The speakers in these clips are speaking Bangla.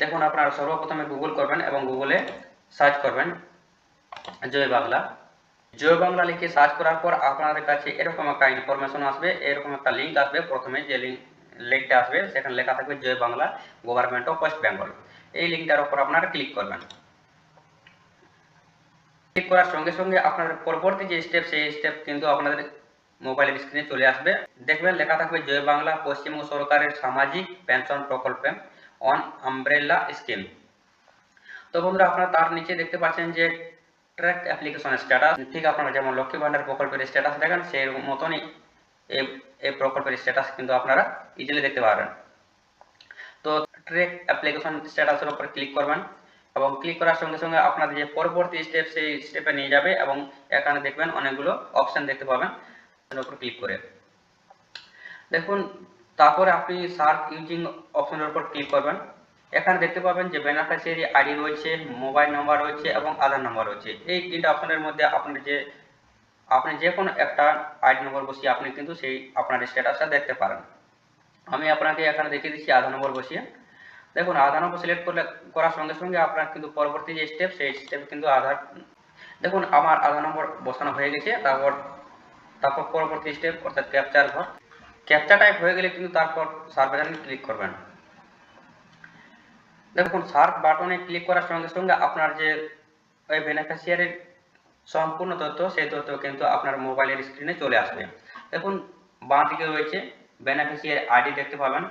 দেখুন আপনারা সর্বপ্রথমে গুগল করবেন এবং গুগলে সার্চ করবেন জয় বাংলা। জয় বাংলা লিখে সার্চ করার পর আপনাদের কাছে এরকম একটা ইনফরমেশন আসবে, এরকম একটা লিঙ্ক আসবে। প্রথমে যে লিঙ্ক লিঙ্কটা আসবে, সেখানে লেখা থাকবে Joy Bangla government of West Bengal এই লিঙ্কটার উপর আপনারা ক্লিক করবেন। ক্লিক করার সঙ্গে সঙ্গে আপনাদের পরবর্তী যে স্টেপ সেই স্টেপ কিন্তু আপনাদের মোবাইলের স্ক্রিনে চলে আসবে। দেখবেন লেখা থাকবে জয় বাংলা, পশ্চিমবঙ্গ সরকারের সামাজিক পেনশন প্রকল্পে। অন আমব্রেলা স্কিম তো বন্ধুরা, আপনারা তার নিচে দেখতে পাচ্ছেন যে ট্র্যাক অ্যাপ্লিকেশনের স্ট্যাটাস ঠিক আপনারা যেমন লক্ষ্মী ভান্ডার প্রকল্পের স্ট্যাটাস দেখেন, সেই মতনই এই প্রকল্পের স্ট্যাটাস কিন্তু আপনারা ইজিলি দেখতে পারবেন। তো ট্র্যাক অ্যাপ্লিকেশন স্ট্যাটাসের উপর ক্লিক করবেন এবং ক্লিক করার সঙ্গে সঙ্গে আপনাদের যে পরবর্তী স্টেপ সেই স্টেপে নিয়ে যাবে এবং এখানে দেখবেন অনেকগুলো অপশন দেখতে পাবেন। উপর ক্লিক করে। দেখুন তারপরে আপনি সার্চ ইউজিং অপশনের উপর ক্লিক করবেন। এখানে দেখতে পাবেন যে বেনিফিশিয়ারি আইডি রয়েছে মোবাইল নাম্বার রয়েছে এবং আধার নাম্বার রয়েছে। এই তিনটা অপশনের মধ্যে আপনার যে, আপনি যে কোনো একটা আইডি নম্বর বসিয়ে আপনি কিন্তু সেই আপনার স্ট্যাটাসটা দেখতে পারেন। আমি আপনাকে এখানে দেখিয়ে দিচ্ছি আধার নম্বর বসিয়ে। দেখুন আধার নম্বর সিলেক্ট করলে, করার সঙ্গে সঙ্গে আপনার কিন্তু পরবর্তী যে স্টেপ সেই স্টেপ কিন্তু আধার দেখুন, আমার আধার নম্বর বসানো হয়ে গেছে, তারপর তারপর পরবর্তী স্টেপ অর্থাৎ ক্যাপচার ঘর। ক্যাপচা টাইপ হয়ে গেলে কিন্তু তারপর সার্চ বাটনে ক্লিক করবেন। দেখুন সার্চ বাটনে ক্লিক করার সঙ্গে সঙ্গে আপনার যে ওই বেনিফিশিয়ারির সম্পূর্ণ তথ্য, সেই তথ্য কিন্তু আপনার মোবাইলের স্ক্রিনে চলে আসবে। দেখুন বাঁ দিকে রয়েছে বেনিফিশিয়ারি আইডি দেখতে পাবেন।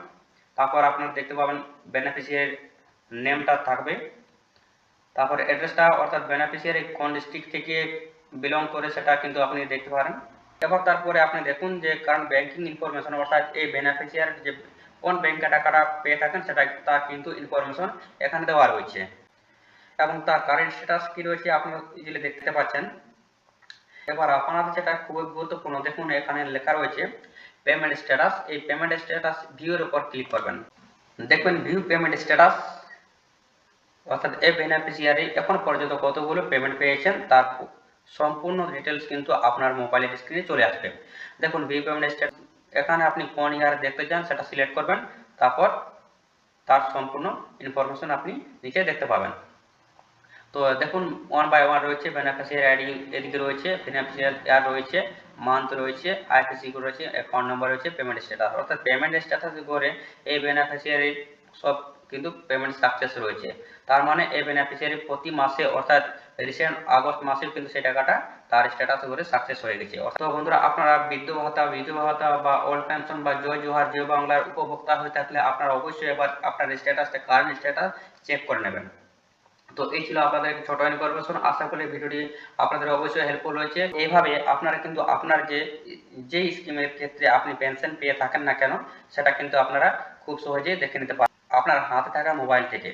তারপর আপনার দেখতে পাবেন বেনিফিশিয়ারির নেমটা থাকবে। তারপর অ্যাড্রেসটা অর্থাৎ বেনিফিশিয়ারি কোন ডিস্ট্রিক্ট থেকে বিলং করে সেটা কিন্তু আপনি দেখতে পারেন। এবার তারপরে আপনি দেখুন যে কারণ ব্যাংকিং ইনফরমেশন অর্থাৎ এই বেনিফিশিয়ার যে কোন ব্যাংকে টাকাটা পেয়ে থাকেন সেটা তার কিন্তু ইনফরমেশন এখানে দেওয়া রয়েছে। এবং তার কারেন্ট স্ট্যাটাস কি রয়েছে আপনারা ইজিলি দেখতে পাচ্ছেন। এবার আপনাদের যেটা খুবই গুরুত্বপূর্ণ, দেখুন এখানে লেখা রয়েছে পেমেন্ট স্ট্যাটাস এই পেমেন্ট স্ট্যাটাস ভিউর উপর ক্লিক করবেন। দেখবেন ভিউ পেমেন্ট স্ট্যাটাস অর্থাৎ এই বেনিফিশিয়ারি এখন পর্যন্ত কতগুলো পেমেন্ট পেয়েছেন তার সম্পূর্ণ ডিটেলস কিন্তু আপনার মোবাইলের স্ক্রিনে চলে আসবে। দেখুন ভিউ পেমেন্ট স্ট্যাটাস এখানে আপনি কোন ইয়ার দেখতে চান সেটা সিলেক্ট করবেন, তারপর তার সম্পূর্ণ ইনফরমেশন আপনি নিচে দেখতে পাবেন। তো দেখুন ওয়ান বাই ওয়ান রয়েছে বেনিফিশিয়ারি আইডি এদিকে রয়েছে বেনিফিশিয়ারি ইয়ার রয়েছে মান্থ রয়েছে আইপিসি রয়েছে অ্যাকাউন্ট নাম্বার রয়েছে পেমেন্ট স্ট্যাটাস অর্থাৎ পেমেন্ট স্ট্যাটাস করে এই বেনিফিশিয়ারি সব কিন্তু পেমেন্ট সাকসেস রয়েছে। তার মানে এই বেনিফিশিয়ারি প্রতি মাসে, অর্থাৎ রিসেন্ট আগস্ট মাসে কিন্তু সেই টাকাটা তার স্ট্যাটাস করে সাকসেস হয়ে গেছে। তো বন্ধুরা, আপনারা বৃদ্ধ ভাতা বিধবা ভাতা বা ওল্ড পেনশন বা জয় জোহার, জয় বাংলার উপভোক্তা হয়ে থাকলে আপনারা অবশ্যই এবার আপনার স্ট্যাটাসটা কারেন্ট স্ট্যাটাস চেক করে নেবেন। তো এই ছিল আপনাদের ছোট ইনফরমেশন আশা করি ভিডিওটি আপনাদের অবশ্যই হেল্পফুল হয়েছে এইভাবে আপনারা কিন্তু আপনার যে যে স্কিমের ক্ষেত্রে আপনি পেনশন পেয়ে থাকেন না কেন, সেটা কিন্তু আপনারা খুব সহজেই দেখে নিতে পারেন আপনার হাতে থাকা মোবাইল থেকে।